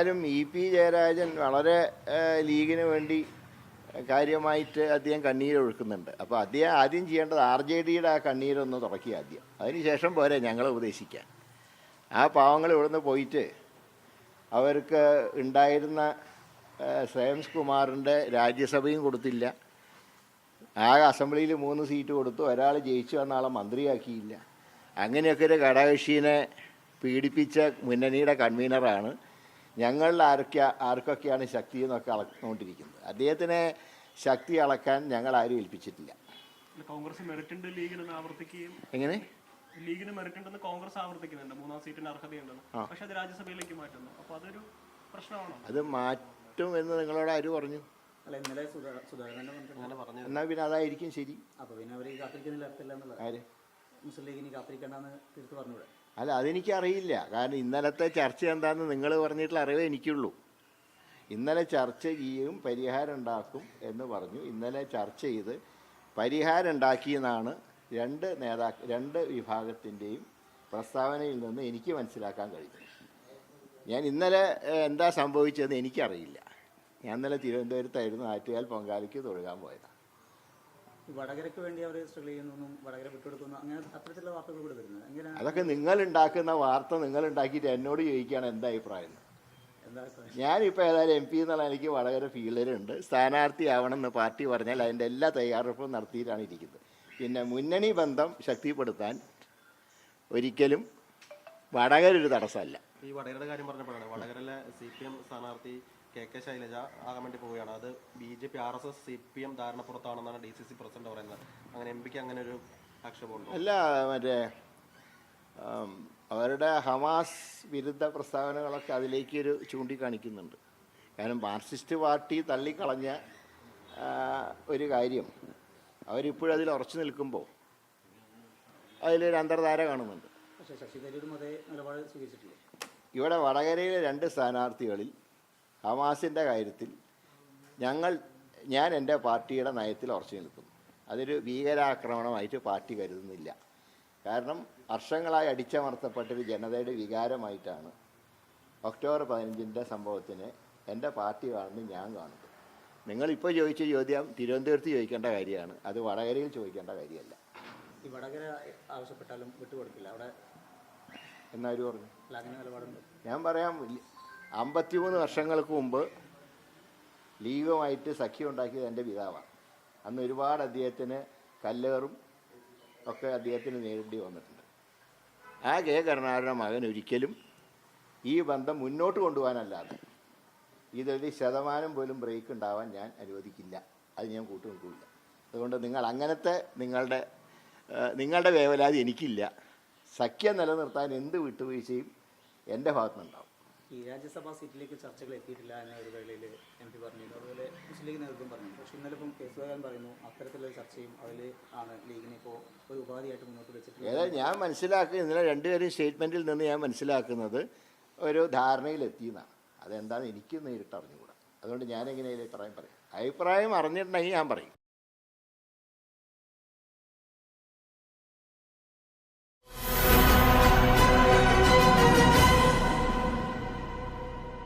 ഏതായാലും E P Jayarajan വളരെ ലീഗിന് വേണ്ടി കാര്യമായിട്ട് അദ്ദേഹം കണ്ണീരൊഴുക്കുന്നുണ്ട് അപ്പോൾ അദ്ദേഹം ആദ്യം ചെയ്യേണ്ടത് ആർ ജെ ഡിയുടെ ആ കണ്ണീരൊന്ന് തുടക്കി ആദ്യം. അതിനുശേഷം പോരെ ഞങ്ങളെ ഉപദേശിക്കാൻ. ആ പാവങ്ങൾ ഇവിടുന്ന് പോയിട്ട് അവർക്ക് ഉണ്ടായിരുന്ന ഏഹ്, കുമാറിന്റെ രാജ്യസഭയും കൊടുത്തില്ല. ആകെ അസംബ്ലിയിൽ മൂന്ന് സീറ്റ് കൊടുത്തു. ഒരാൾ ജയിച്ചു വന്ന ആളെ മന്ത്രിയാക്കിയില്ല. അങ്ങനെയൊക്കെ ഒരു ഘടകക്ഷീനെ പീഡിപ്പിച്ച മുന്നണിയുടെ കൺവീനറാണ് ഞങ്ങളിൽ ആരൊക്കെ ആർക്കൊക്കെയാണ് ശക്തി എന്നൊക്കെ അളന്നുകൊണ്ടിരിക്കുന്നത്. അദ്ദേഹത്തിനെ ശക്തി അളക്കാൻ ഞങ്ങൾ ആരും ഏൽപ്പിച്ചിട്ടില്ല. കോൺഗ്രസ് ലീഗിനെന്ന് ആവർത്തിക്കുകയും എങ്ങനെ? ലീഗിന് കോൺഗ്രസ് ആവർത്തിക്കുന്നുണ്ട്. മൂന്നാം സീറ്റിന് അർഹതയുണ്ടെന്ന് പക്ഷെ അത് രാജ്യസഭയിലേക്ക് മാറ്റുന്നു. അപ്പൊ അതൊരു പ്രശ്നമാണോ? അത് മാറ്റും എന്ന് നിങ്ങളോട് ആര് പറഞ്ഞു? എന്നാൽ പിന്നെ അതായിരിക്കും ശരി. അപ്പൊ പിന്നെ അവർ കാത്തിരിക്കുന്നില്ല ആര്? മുസ്ലിം ലീഗിന് കാത്തിരിക്കേണ്ടെന്ന് തീർത്ത് പറഞ്ഞൂടെ? അല്ല അതെനിക്കറിയില്ല. കാരണം ഇന്നലത്തെ ചർച്ച എന്താണെന്ന് നിങ്ങൾ പറഞ്ഞിട്ടുള്ള അറിവേ എനിക്കുള്ളൂ. ഇന്നലെ ചർച്ച ചെയ്യും പരിഹാരം ഉണ്ടാക്കും എന്ന് പറഞ്ഞു. ഇന്നലെ ചർച്ച ചെയ്ത് പരിഹാരം ഉണ്ടാക്കിയെന്നാണ് രണ്ട് നേതാ രണ്ട് വിഭാഗത്തിന്റെയും പ്രസ്താവനയിൽ നിന്ന് എനിക്ക് മനസ്സിലാക്കാൻ കഴിയും ഞാൻ ഇന്നലെ എന്താ സംഭവിച്ചതെന്ന് എനിക്കറിയില്ല. ഞാൻ ഇന്നലെ തിരുവനന്തപുരത്തായിരുന്നു ആറ്റുകാൽ പൊങ്കാലയ്ക്ക് തൊഴുകാൻ പോയതാണ് ഈ വടകരയ്ക്ക് വേണ്ടി അവർ സ്ട്രഗിൾ ചെയ്യുന്നു വടകര വിട്ടുകൊടുക്കുന്നു അങ്ങനെ അത്തരത്തിലുള്ള വാർത്തകൾ കൂടെ വരുന്നത്. എങ്ങനെയാണ്? അതൊക്കെ നിങ്ങൾ ഉണ്ടാക്കുന്ന വാർത്ത നിങ്ങൾ ഉണ്ടാക്കിയിട്ട് എന്നോട് ചോദിക്കുകയാണ് എന്താ അഭിപ്രായം? ഞാനിപ്പോൾ ഏതായാലും എം പി എന്നുള്ള എനിക്ക് വളരെ ഫീൽഡിലുണ്ട്. സ്ഥാനാർത്ഥിയാവണം എന്ന് പാർട്ടി പറഞ്ഞാൽ അതിന്റെ എല്ലാ തയ്യാറെടുപ്പും നടത്തിയിട്ടാണ് ഇരിക്കുന്നത്. പിന്നെ മുന്നണി ബന്ധം ശക്തിപ്പെടുത്താൻ ഒരിക്കലും വടകര ഒരു തടസ്സമല്ല. ഈ വടകരയുടെ കാര്യം പറഞ്ഞപ്പോഴാണ് വടകരയിലെ സി പി എം സ്ഥാനാർത്ഥി കെ കെ ശൈലജ ആകാൻ വേണ്ടി പോവുകയാണ്. അത് B J P R S S C P M ധാരണപ്പുറത്താണെന്നാണ് D C C president പറയുന്നത്. അങ്ങനെ എം പിക്ക് അങ്ങനെ ഒരു ആക്ഷേപമുണ്ടോ? അല്ല മറ്റേ അവരുടെ ഹമാസ് വിരുദ്ധ പ്രസ്താവനകളൊക്കെ അതിലേക്ക് ഒരു ചൂണ്ടിക്കാണിക്കുന്നുണ്ട്. കാരണം മാർക്സിസ്റ്റ് പാർട്ടി തള്ളിക്കളഞ്ഞ ഒരു കാര്യം. അവരിപ്പോഴതിൽ അതിൽ ഉറച്ചു നിൽക്കുമ്പോൾ അതിലൊരു അന്തർധാര കാണുന്നുണ്ട്. ഇവിടെ വടകരയിലെ രണ്ട് സ്ഥാനാർത്ഥികളിൽ ഹമാസിന്റെ കാര്യത്തിൽ ഞങ്ങൾ ഞാൻ എന്റെ പാർട്ടിയുടെ നയത്തിൽ ഉറച്ചു നിൽക്കുന്നു. അതൊരു ഭീകരാക്രമണമായിട്ട് പാർട്ടി കരുതുന്നില്ല. കാരണം വർഷങ്ങളായി അടിച്ചമർത്തപ്പെട്ടൊരു ജനതയുടെ വികാരമായിട്ടാണ് ഒക്ടോബർ പതിനഞ്ചിന്റെ സംഭവത്തിന് എന്റെ പാർട്ടി കാണുന്നത് ഞാൻ കാണുന്നത്. നിങ്ങളിപ്പോൾ ചോദിച്ച ചോദ്യം തിരുവനന്തപുരത്ത് ചോദിക്കേണ്ട കാര്യമാണ്. അത് വടകരയിൽ ചോദിക്കേണ്ട കാര്യമല്ല. ഈ വടകര ആവശ്യപ്പെട്ടാലും വിട്ടുകൊടുക്കില്ല. അവിടെ എന്നാരും പറഞ്ഞു? ഞാൻ പറയാം അമ്പത്തിമൂന്ന് വർഷങ്ങൾക്ക് മുമ്പ് ലീഗുമായിട്ട് സഖ്യം ഉണ്ടാക്കിയത് എന്റെ പിതാവാണ്. അന്ന് ഒരുപാട് അദ്ദേഹത്തിന് കല്ലേറും ഒക്കെ അദ്ദേഹത്തിന് നേരിടേണ്ടി വന്നിട്ടുണ്ട്. ആ കെ കരുണാകരന്റെ മകൻ ഒരിക്കലും ഈ ബന്ധം മുന്നോട്ട് കൊണ്ടുപോകാനല്ലാതെ ഇതൊരു ശതമാനം പോലും ബ്രേക്ക് ഉണ്ടാവാൻ ഞാൻ അനുവദിക്കില്ല. അത് ഞാൻ കൂട്ടുനിൽക്കില്ല അതുകൊണ്ട് നിങ്ങൾ അങ്ങനത്തെ നിങ്ങളുടെ നിങ്ങളുടെ വേവലാതി എനിക്കില്ല. സഖ്യം നിലനിർത്താൻ എന്ത് വിട്ടുവീഴ്ചയും എന്റെ ഭാഗത്തുനിന്നുണ്ടാവും. ഈ രാജ്യസഭാ സീറ്റിലേക്ക് ചർച്ചകൾ എത്തിയിട്ടില്ല എന്ന ഒരു വേളയിൽ എം പി പറഞ്ഞിരുന്നു. അതുപോലെ മുസ്ലിം ലീഗ് നേതൃത്വം പറഞ്ഞു പക്ഷേ ഇന്നലെ ഇപ്പം കേസുകാരൻ പറയുന്നു അത്തരത്തിലുള്ള ചർച്ചയും അതിൽ ആണ് ലീഗിനെ ഇപ്പോൾ ഒരു ഉപാധിയായിട്ട് മുന്നോട്ട് വെച്ചിട്ടുള്ളത്. അതായത് ഞാൻ മനസ്സിലാക്കുക ഇന്നലെ രണ്ടുപേരും സ്റ്റേറ്റ്മെന്റിൽ നിന്ന് ഞാൻ മനസ്സിലാക്കുന്നത് ഒരു ധാരണയിലെത്തിയെന്നാണ് അതെന്താണെന്ന് എനിക്ക് നേരിട്ട് അറിഞ്ഞുകൂടാ അതുകൊണ്ട് ഞാൻ എങ്ങനെയായാലും അഭിപ്രായം പറയും. അഭിപ്രായം അറിഞ്ഞിട്ടുണ്ടെങ്കിൽ ഞാൻ പറയും.